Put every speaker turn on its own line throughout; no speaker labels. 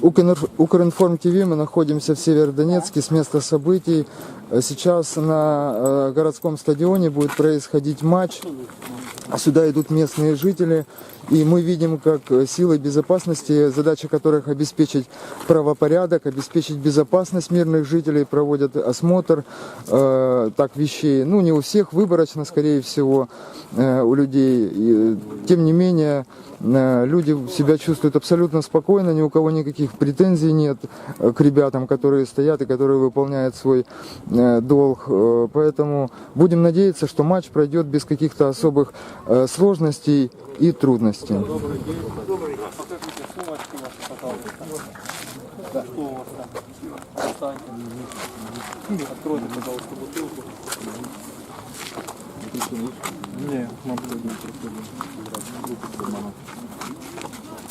Укринф- Укринформ ТВ, мы находимся в Северодонецке с места событий. Э, Сейчас на э, городском стадионе будет происходить матч. А Сюда идут местные жители, и мы видим, как э, силы безопасности, задача которых обеспечить правопорядок, обеспечить безопасность мирных жителей, проводят осмотр э, так вещей. Ну, не у всех, выборочно, скорее всего, э, у людей. И, э, тем не менее, э, люди себя чувствуют абсолютно спокойно, ни у кого никаких претензий нет э, к ребятам, которые стоят и которые выполняют свой э, долг. Э, Поэтому будем надеяться, что матч пройдет без каких-то особых э, сложностей и трудностей.
Откройте, пожалуйста, бутылку. приходить? Ні, мабуть, не приходить.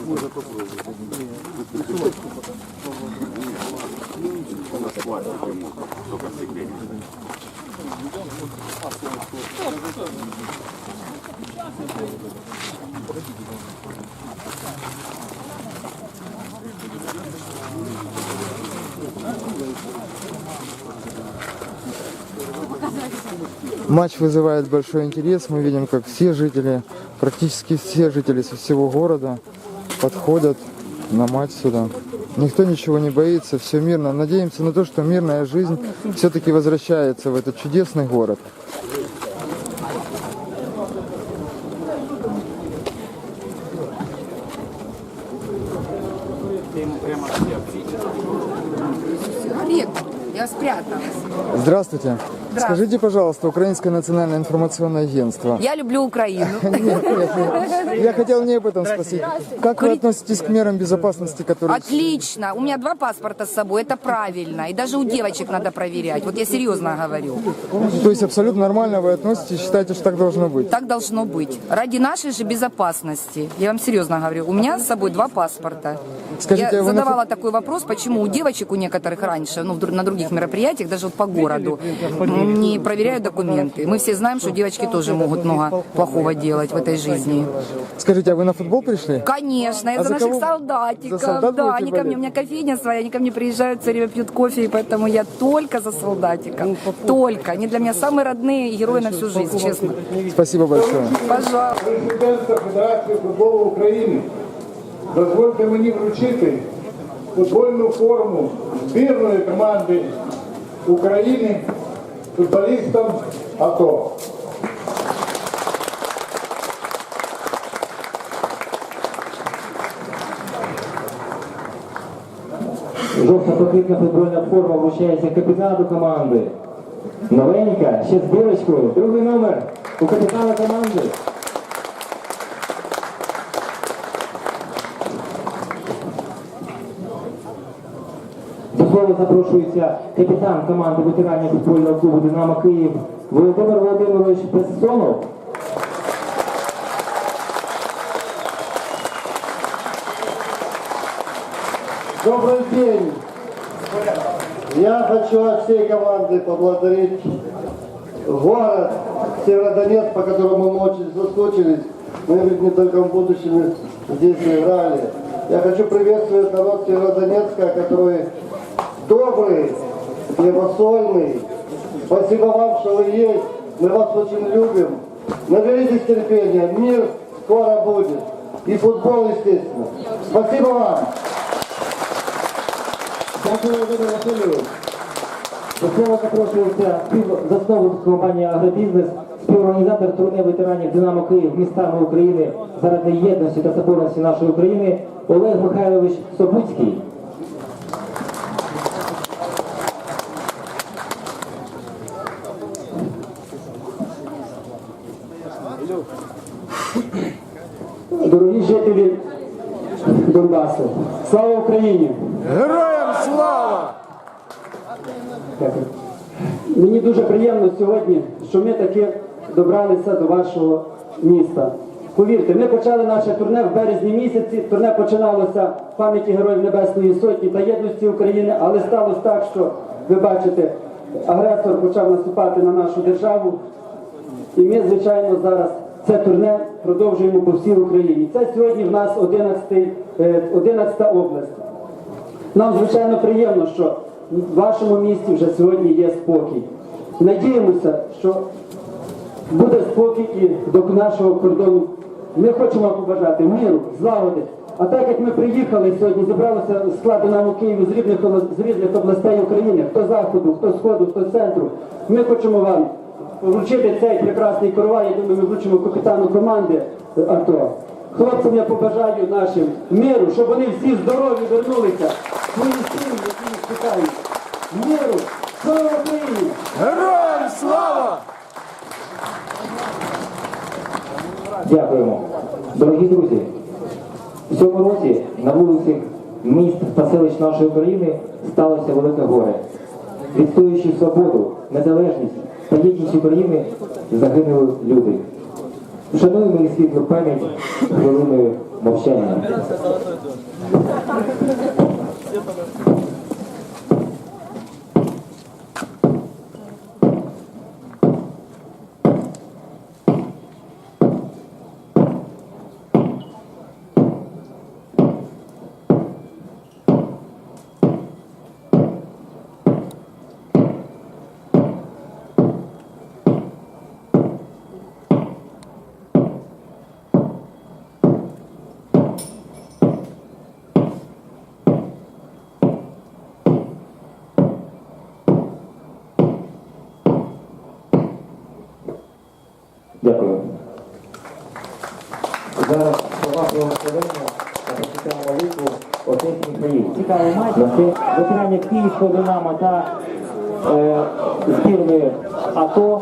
Може попробувати. Вона схватить йому, тільки секрет. Thank you.
Матч вызывает большой интерес. Мы видим, как все жители, практически все жители со всего города подходят на матч сюда. Никто ничего не боится, все мирно. Надеемся на то, что мирная жизнь все-таки возвращается в этот чудесный город.
Олег, я спряталась.
Здравствуйте. Скажите, пожалуйста, Украинское национальное информационное агентство.
Я люблю Украину.
Нет, нет, нет. Я хотел не об этом спросить. Как вы относитесь к мерам безопасности, которые...
Отлично. У меня два паспорта с собой, это правильно. И даже у девочек надо проверять. Вот я серьезно говорю.
То есть абсолютно нормально вы относитесь, считаете, что так должно быть?
Так должно быть. Ради нашей же безопасности. Я вам серьезно говорю. У меня с собой два паспорта.
Скажите,
я
а вы на
задавала такой вопрос, почему у девочек, у некоторых раньше, ну, на других мероприятиях, даже вот по городу, не проверяют документы. Мы все знаем, что девочки тоже могут много плохого делать в этой жизни.
Скажите, а вы на футбол пришли?
Конечно, я
А
за
за
наших
кого?
солдатиков.
За солдат
да,
будете
они ко мне,
болеть?
у меня кофейня своя, они ко мне приезжают, все время пьют кофе, и поэтому я только за солдатиков. Только. Они для меня самые родные герои на всю жизнь, честно.
Спасибо большое.
Пожалуйста.
президента Федерації футболу України. Дозвольте мені вручити футбольну форму збірної команди України Футболістам АТО.
Жовто-блакитна футбольна форма вручається капітану команди. Новенька, ще з білочкою. Другий номер у капітана команди. До слова запрошується капітан команди ветеранів футбольного клубу Динамо Київ Володимир Володимирович Песонов.
Добрый день! Я хочу от всей команды поблагодарить город Северодонецк, по которому мы очень соскучились. Мы ведь не только в будущем здесь играли. Я хочу приветствовать народ Северодонецка, который добрый, хлебосольный. Спасибо вам, что вы есть. Мы вас очень любим. Наберитесь терпения. Мир скоро будет. И футбол, естественно. Спасибо вам.
Дякую, Володимир Васильович. До слова запрошується співзасновник компанії Агробізнес, співорганізатор турне ветеранів Динамо Київ містами України заради єдності та соборності нашої України Олег Михайлович Собуцький.
Дорогі жителі Донбасу, слава Україні!
Героям слава!
Дякую. Мені дуже приємно сьогодні, що ми таки добралися до вашого міста. Повірте, ми почали наше турне в березні місяці. Турне починалося в пам'яті Героїв Небесної Сотні та єдності України, але сталося так, що ви бачите, агресор почав наступати на нашу державу. І ми, звичайно, зараз це турне продовжуємо по всій Україні. Це сьогодні в нас 11, 11 область. Нам звичайно приємно, що в вашому місті вже сьогодні є спокій. Надіємося, що буде спокій і до нашого кордону. Ми хочемо побажати миру, злагоди. А так як ми приїхали сьогодні, зібралося склад «Динамо Києву з різних, з різних областей України, хто заходу, хто сходу, хто центру. Ми хочемо вам вручити цей прекрасний коровай, я думаю, ми вручимо капітану команди е, АТО. Хлопцям я побажаю нашим миру, щоб вони всі здорові вернулися свої сім'ї, які їх чекають. Миру! Слава Україні!
Героям слава!
Дякуємо. Дорогі друзі, в цьому році на вулицях міст та селищ нашої України сталося велике горе. Відстоюючи свободу, незалежність та єдність України, загинули люди. Вшануємо і світлу пам'ять хвилиною мовчання. Дякую. Зараз слова благословення та прочитаємо молитву Отець Михаїл. Цікавий матч. На це ветеранів Київського Динамо та е, збірної АТО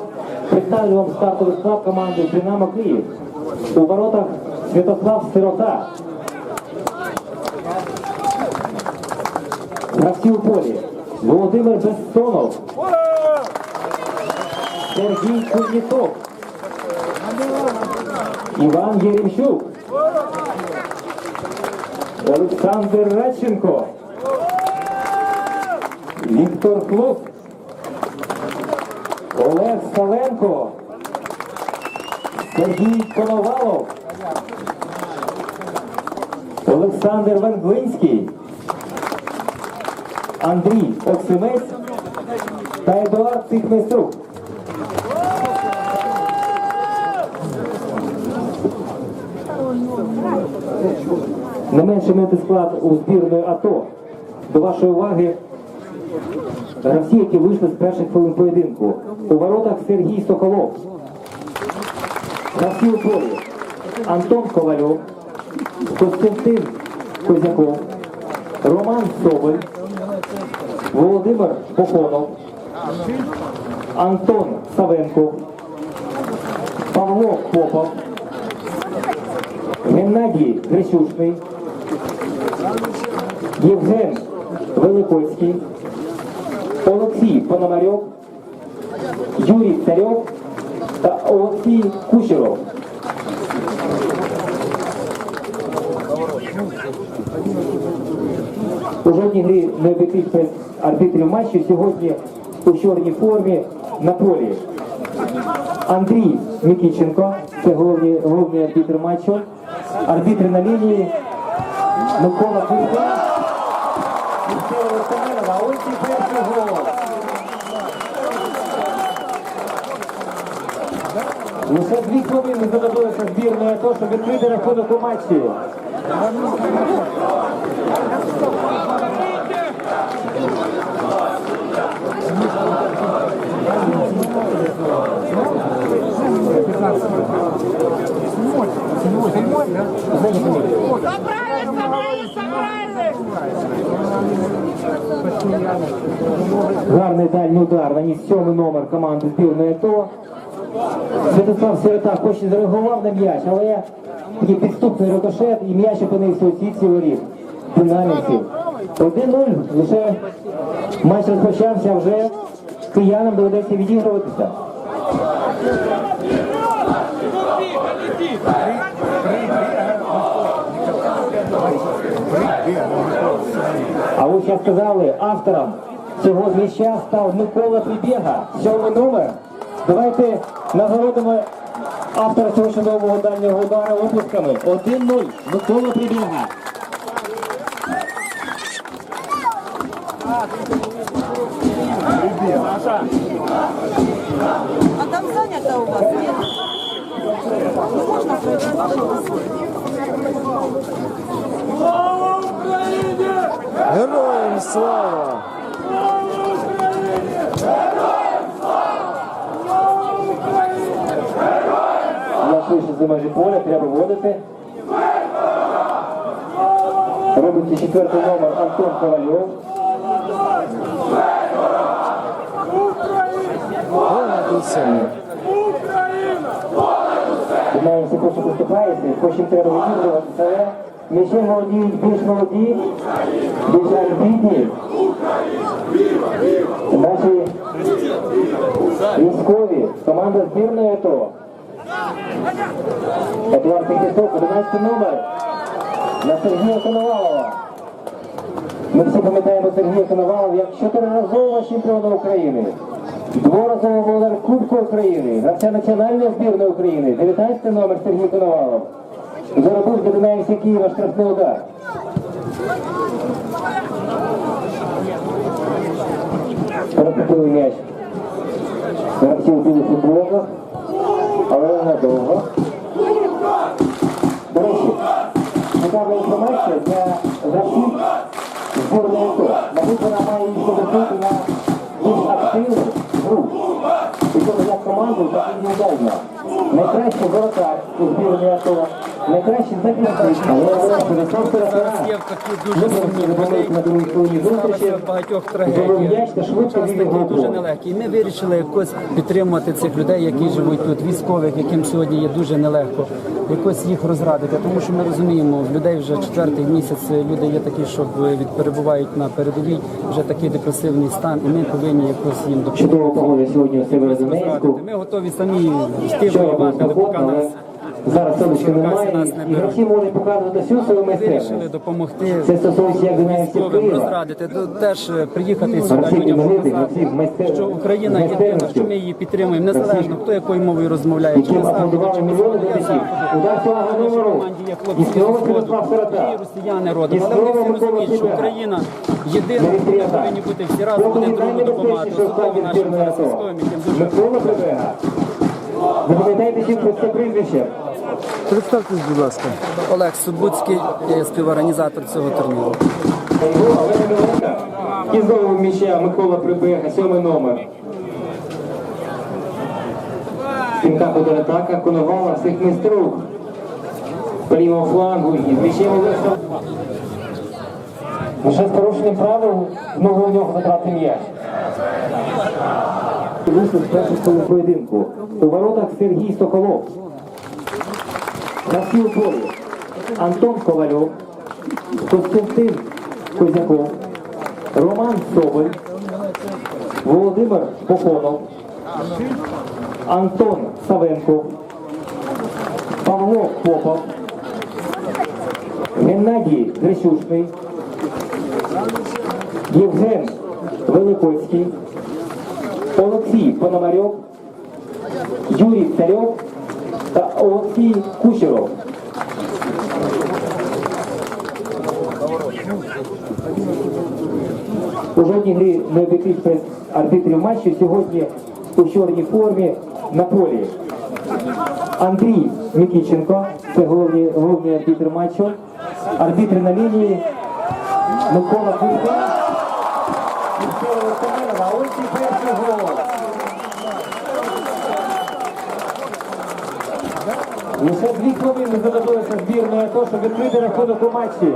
представлю вам стартовий склад команди Динамо Київ. У воротах Святослав Сирота. Гравці у полі. Володимир Безсонов. Сергій Кузнєцов. Іван Єремчук. Олександр Радченко. Віктор Клук. Олег Савенко. Сергій Коновалов. Олександр Венглинський. Андрій Оксимець та Едуард Тихмесук. Не менше мати склад у збірної АТО. До вашої уваги гравці, які вийшли з перших хвилин поєдинку. У воротах Сергій Соколов. Гравці у полі. Антон Ковальов, Костянтин Козяков, Роман Соболь, Володимир Похонов, Антон Савенко, Павло Попов, Геннадій Грищушний, Євген Великоцький, Олексій Пономарьов, Юрій Царьов та Олексій Кучеров. У жодній грі не об'єктивних арбітрів матчу сьогодні у чорній формі на полі. Андрій Микіченко, це головний, головний арбітр матчу. Арбітр на лінії Микола Курка. Михайло Верховенова. Ось і перший гол. Лише дві хвилини знадобилося збірної АТО, щоб відкрити рахунок у матчі. Гарний дальній удар наніс сьомий номер команди збірної АТО. Святослав Сирота хоч і зреагував на м'яч, але такий підступний рикошет і м'яч опинився у сітці воріт динамівців. 1-0, лише матч розпочався, вже киянам доведеться відігруватися. А ви ще сказали, автором цього м'яча став Микола Прибєга, сьомий номер. Давайте нагородимо автора цього чудового дальнього удару оплесками. 1-0. Микола Прибєга.
А там занято у вас? Ну, можно пройти?
Героям слава!
Я швидше за межі поля, треба вводити. Робиться четвертий номер Антон Ковальов. Дізнаємося, хто що поступається, потім треба виїжджувати себе. М'ячем володіють більш молоді, більш амбітні. Наші військові, команда збірної АТО. Едуард Петько, 11 номер. На Сергія Коновалова. Ми всі пам'ятаємо Сергія Коновалова як чотириразового чемпіона України. Дворазового володар Кубку України, гравця національної збірної України, 19 номер Сергій Коновалов. Заробив для Динаївця Києва штрафний удар. Перехопили м'яч. гравців білих футболках, але ненадовго. До речі, цікава інформація для гравців збірної АТО. Мабуть, вона має їх на більш активну гру. Як команду, і індивідуально. Найкращий воротар у збірні АТО, найкращий захисник, але Ярослав Сарафана
Є такі дуже
вибрався
сумні
допомогти на другій хвилині зустрічі,
Сталося в багатьох
зробив м'яч та швидко вивів
такий дуже нелегкі. І ми вирішили якось підтримувати цих людей, які живуть тут, військових, яким сьогодні є дуже нелегко, якось їх розрадити. Тому що ми розуміємо, в людей вже четвертий місяць люди є такі, що перебувають на передовій, вже такий депресивний стан, і ми повинні якось їм допомогти.
Чудово, сьогодні у Северодонецьку.
розрадити. Ми готові самі йти воювати, поки нас
зараз сонечка немає, і гравці можуть показувати всю свою
вирішили
майстерність.
допомогти
Це стосується як Динаївців
військовим
Києва.
розрадити, теж е, приїхати сюди людям
інвалідів,
показати,
майстер-
що Україна єдина, що ми її підтримуємо, незалежно хто якою мовою розмовляє, чи
Яким
на заході,
аплодували
чи
мільйони глядачів. Удар цього номеру.
команді є
І
хлопці
знову
з Сходу,
Святослав Сирота.
росіяни родом. Але вони всі розуміють, що Україна єдина, ми повинні бути всі разом один другому допомагати, особливо нашим військовим, яким дуже
Микола Прибега. Запам'ятайте про це прізвище.
Представтесь, будь ласка.
Олег Субуцький, я є співорганізатор цього турніру.
І знову м'яча Микола Прибега, сьомий номер. Сімка буде атака, Коновала, всіх майстрів. По лівому флангу і з м'ячем Олега. Вже з порушенням правил знову у нього забрати м'яч. Вийшли з першого поєдинку. У воротах Сергій Соколов. У полі. Антон Ковальов, Костянтин Козяков, Роман Соболь, Володимир Попонов, Антон Савенко, Павло Попов, Геннадій Грищушний, Євген Великоцький, Олексій Пономарьов, Юрій Царьов та Олексій Кучеров. У жодній грі не обійшлись без арбітрів матчу. Сьогодні у чорній формі на полі. Андрій Микіченко, це головний, головний арбітр матчу. Арбітр на лінії Микола Кулька. І Микола Луканенова. Ось і перший гол. Лише дві хвилини знадобилося збірної АТО, щоб відкрити рахунок у матчі.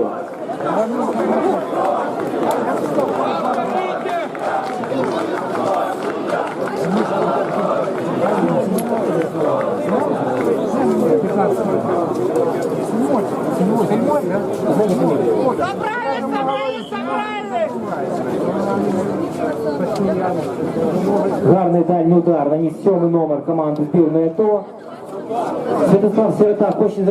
Гарний дальній удар наніс сьомий номер команди збірної АТО. Святослав Сирота хоче